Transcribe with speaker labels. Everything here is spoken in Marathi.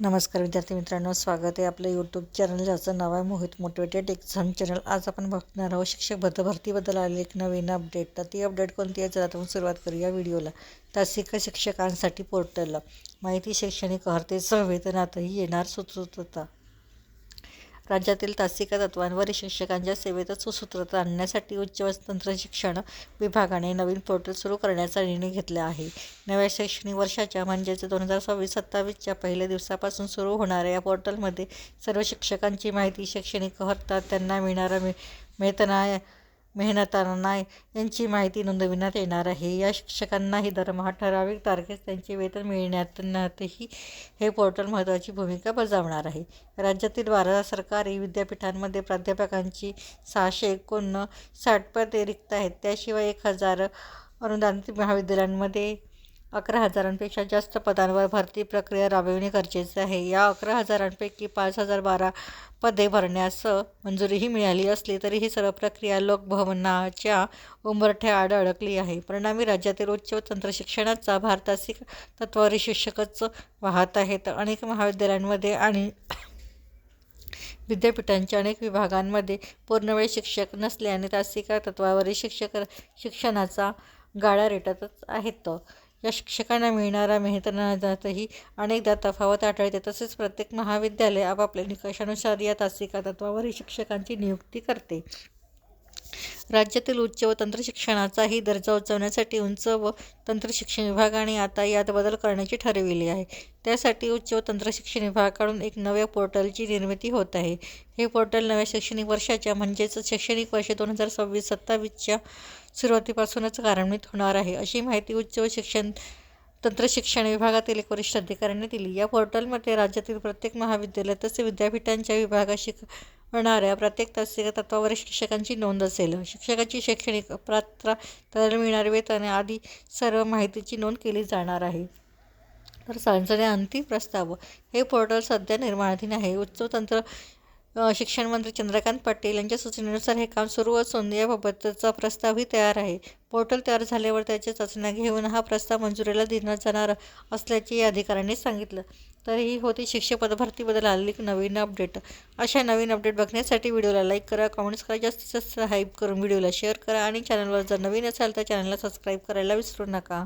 Speaker 1: नमस्कार विद्यार्थी मित्रांनो स्वागत आहे आपलं यूट्यूब चॅनल ज्याचं नाव आहे मोहित मोटिवेटेड एक्झाम चॅनल आज आपण बघणार आहोत शिक्षक भरती भरतीबद्दल आलेली एक नवीन अपडेट तर ती अपडेट कोणती आहे? चला आपण सुरुवात करूया व्हिडिओला तासिका शिक्षकांसाठी पोर्टलला माहिती शैक्षणिक अर्हतेसह संवेदनातही येणार सुसूत्रता राज्यातील तासिका तत्वांवर शिक्षकांच्या सेवेत सुसूत्रता आणण्यासाठी उच्च व तंत्र शिक्षण विभागाने नवीन पोर्टल सुरू करण्याचा निर्णय घेतला आहे. नव्या शैक्षणिक वर्षाच्या म्हणजेच दोन हजार सव्वीस सत्तावीसच्या पहिल्या दिवसापासून सुरू होणाऱ्या या पोर्टलमध्ये सर्व शिक्षकांची माहिती शैक्षणिक हत्ता त्यांना मिळणारा मि वेतना मेहनतांना यांची माहिती नोंदविण्यात येणार आहे. या शिक्षकांनाही दरमहा ठराविक तारखेस त्यांचे वेतन मिळण्यातही हे पोर्टल महत्त्वाची भूमिका बजावणार आहे. राज्यातील बारा सरकारी विद्यापीठांमध्ये प्राध्यापकांची सहाशे एकोणसाठ पदे रिक्त आहेत. त्याशिवाय एक हजार अनुदानित महाविद्यालयांमध्ये अकरा हजारांपेक्षा जास्त पदांवर भरती प्रक्रिया राबविणे गरजेचे आहे. या अकरा हजारांपैकी पाच हजार बारा पदे भरण्यास मंजुरीही मिळाली असली तरी ही सर्व प्रक्रिया लोकभवनाच्या उंबरठ्याआड अडकली आहे. परिणामी राज्यातील उच्च व तंत्र शिक्षणाचा तत्वावरील शिक्षकच वाहत आहेत. अनेक महाविद्यालयांमध्ये आणि विद्यापीठांच्या अनेक विभागांमध्ये पूर्णवेळ शिक्षक नसल्याने तासिका तत्वावरील शिक्षक शिक्षणाचा गाळा रेटतच आहेत. या शिक्षकांना मिळणारा मेहनतातही अनेकदा तफावत आढळते. तसेच प्रत्येक महाविद्यालय आपापल्या निकषानुसार या तासिका तत्वावरही शिक्षकांची नियुक्ती करते. राज्यातील उच्च व तंत्रशिक्षणाचाही दर्जा उचवण्यासाठी उंच व तंत्रशिक्षण विभागाने आता यात बदल करण्याचे ठरविले आहे. त्यासाठी उच्च व तंत्रशिक्षण विभागाकडून एक नव्या पोर्टलची निर्मिती होत आहे. हे पोर्टल नव्या शैक्षणिक वर्षाच्या म्हणजेच शैक्षणिक वर्ष दोन हजार सव्वीस सत्तावीसच्या सुरुवातीपासूनच कार्यान्वित होणार आहे अशी माहिती उच्च व शिक्षण तंत्रशिक्षण विभागातील एक वरिष्ठ अधिकाऱ्यांनी दिली. या पोर्टलमध्ये राज्यातील प्रत्येक महाविद्यालय तसे विद्यापीठांच्या विभागाशी होणाऱ्या प्रत्येक तासिका तत्वावर शिक्षकांची नोंद असेल. शिक्षकाची शैक्षणिक पात्रा तर मिळणारे वेतन आदी सर्व माहितीची नोंद केली जाणार आहे. तर संसदे अंतिम प्रस्ताव. हे पोर्टल सध्या निर्माणाधीन आहे. उच्च तंत्र शिक्षण मंत्री चंद्रकांत पाटील यांच्या सूचनेनुसार हे काम सुरू असून याबाबतचा प्रस्तावही तयार आहे. पोर्टल तयार झाल्यावर त्याच्या चाचण्या घेऊन हा प्रस्ताव मंजुरीला देण्यात जाणार असल्याचे या अधिकाऱ्यांनी सांगितलं. तर ही होती शिक्षक पदभरतीबद्दल आलेली नवीन अपडेट. अशा नवीन अपडेट बघण्यासाठी व्हिडिओला लाईक करा कमेंट्स करा जास्तीत जास्त हाईप करून व्हिडिओला शेअर करा आणि चॅनलवर जर नवीन असाल तर चॅनलला सबस्क्राईब करायला विसरू नका.